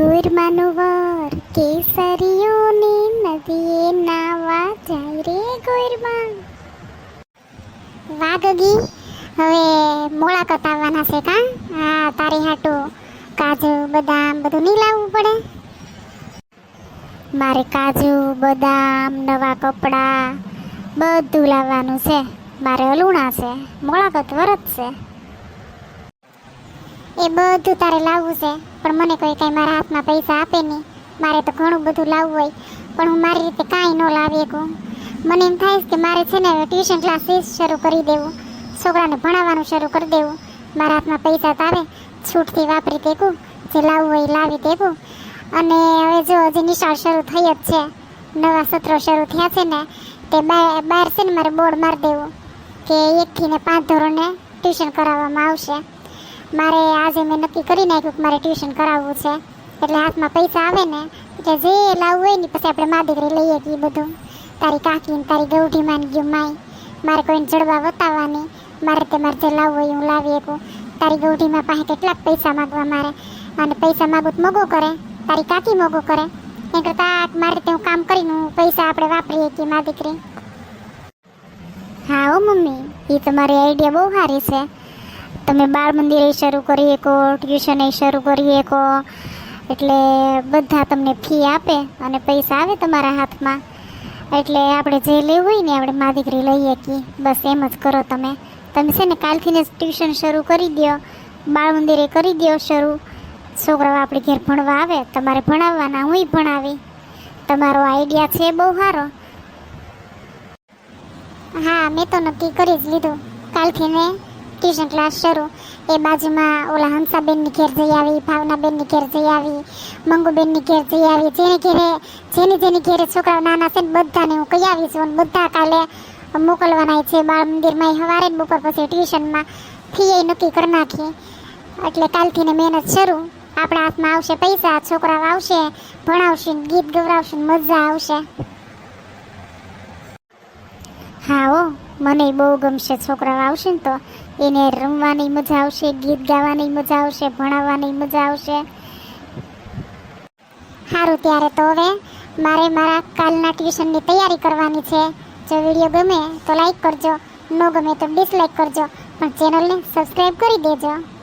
ગોરમાનું વર કેસરીઓની નદીએ નાવા જાય રે ગુરમા વાગગી હવે મોળા આવવાના છે કા? હા તારી હાટુ કાજુ, બદામ બધું નહીં લાવવું પડે? મારે કાજુ, બદામ, નવા કપડાં બધું લાવવાનું છે. મારે અલુણા છે મોળાકત વરત છે. એ બધું તારે લાવવું છે. પણ મને કોઈ કાંઈ મારા હાથમાં પૈસા આપે નહીં. મારે તો ઘણું બધું લાવવું હોય. પણ હું મારી રીતે કાંઈ ન લાવી શકું. મને એમ થાય કે મારે છે ને ટ્યુશન ક્લાસીસ શરૂ કરી દેવું. છોકરાને ભણાવવાનું શરૂ કરી દેવું. મારા હાથમાં પૈસા તારે છૂટથી વાપરી દેવું જે લાવવું હોય લાવી દેવું અને હવે જો હજી નિશાળ શરૂ થઈ જ છે. નવા સત્રો શરૂ થયા છે ને, તે બહાર છે ને મારે બોર્ડ મારી દેવું. કે એકથી ને પાંચ ધોરણને ટ્યુશન કરાવવામાં આવશે. મારે આજે મેં નક્કી કરી નાખ્યું કે મારે ટ્યુશન કરાવવું છે. એટલે હાથમાં પૈસા આવે ને એટલે જે લાવવું હોય ને, પછી આપણે મા દીકરી લઈએ કે બધું. તારી કાકી તારી ગૌઠી માન ગયું માય. મારે કોઈને જડવા વતાવવાની. મારે તે મારે જે લાવવું હોય હું લાવી શકું. તારી ગૌઠીમાં પાસે કેટલાક પૈસા માગવા મારે. અને પૈસા માગું તો મોગો કરે. તારી કાકી મોગો કરે. એ કરતાં મારે તે હું કામ કરીને હું પૈસા આપણે વાપરીએ કે મા દીકરી. હા હો મમ્મી એ તમારી આઈડિયા બહુ સારી છે. તમે બાળ મંદિરે શરૂ કરી શકો ટ્યુશને શરૂ કરી શકો. એટલે બધા તમને ફી આપે અને પૈસા આવે તમારા હાથમાં. એટલે આપણે જે લેવું હોય ને આપણે મા દીકરી લઈએ કે બસ એમ જ કરો તમે. તમે છે ને કાલથી જ ટ્યુશન શરૂ કરી દો, બાળ મંદિરે કરી દો શરૂ. છોકરાઓ આપણે ઘેર ભણવા આવે, તમારે ભણાવવાના હું ભણાવી. તમારો આઈડિયા છે બહુ સારો. હા, મેં તો નક્કી કરી જ લીધું. કાલથી ને ટ્યુશન ક્લાસ શરૂ એ બાજુમાં ઓલા હંસાબેનની ઘેર જઈ આવી, ભાવનાબેનની ઘેર જઈ આવી, મંગુબેનની ઘેર જઈ આવી. જેને ઘેરે, જેની જેની ઘેરે છોકરાઓ નાના છે ને બધાને હું કહી આવી છું બધા કાલે મોકલવાના છે. બાળ મંદિરમાં સવારે ને બપોર પછી ટ્યુશનમાં ફી નક્કી કરી નાખીએ એટલે કાલથી ને મહેનત શરૂ. આપણા હાથમાં આવશે પૈસા, છોકરાઓ આવશે, ભણાવશે ગીત ગવડાવશે મજા આવશે. હા હો. મને બહુ ગમશે, છોકરાઓ આવશે ને તો. એને રમવાની મજા આવશે, ગીત ગાવાની મજા આવશે, ભણાવવાની મજા આવશે. સારું ત્યારે તો હવે મારે મારા કાલના ટ્યુશનની તૈયારી કરવાની છે. જો વીડિયો ગમે તો લાઈક કરજો, ન ગમે તો ડિસલાઈક કરજો. પણ ચેનલને સબસ્ક્રાઈબ કરી દેજો.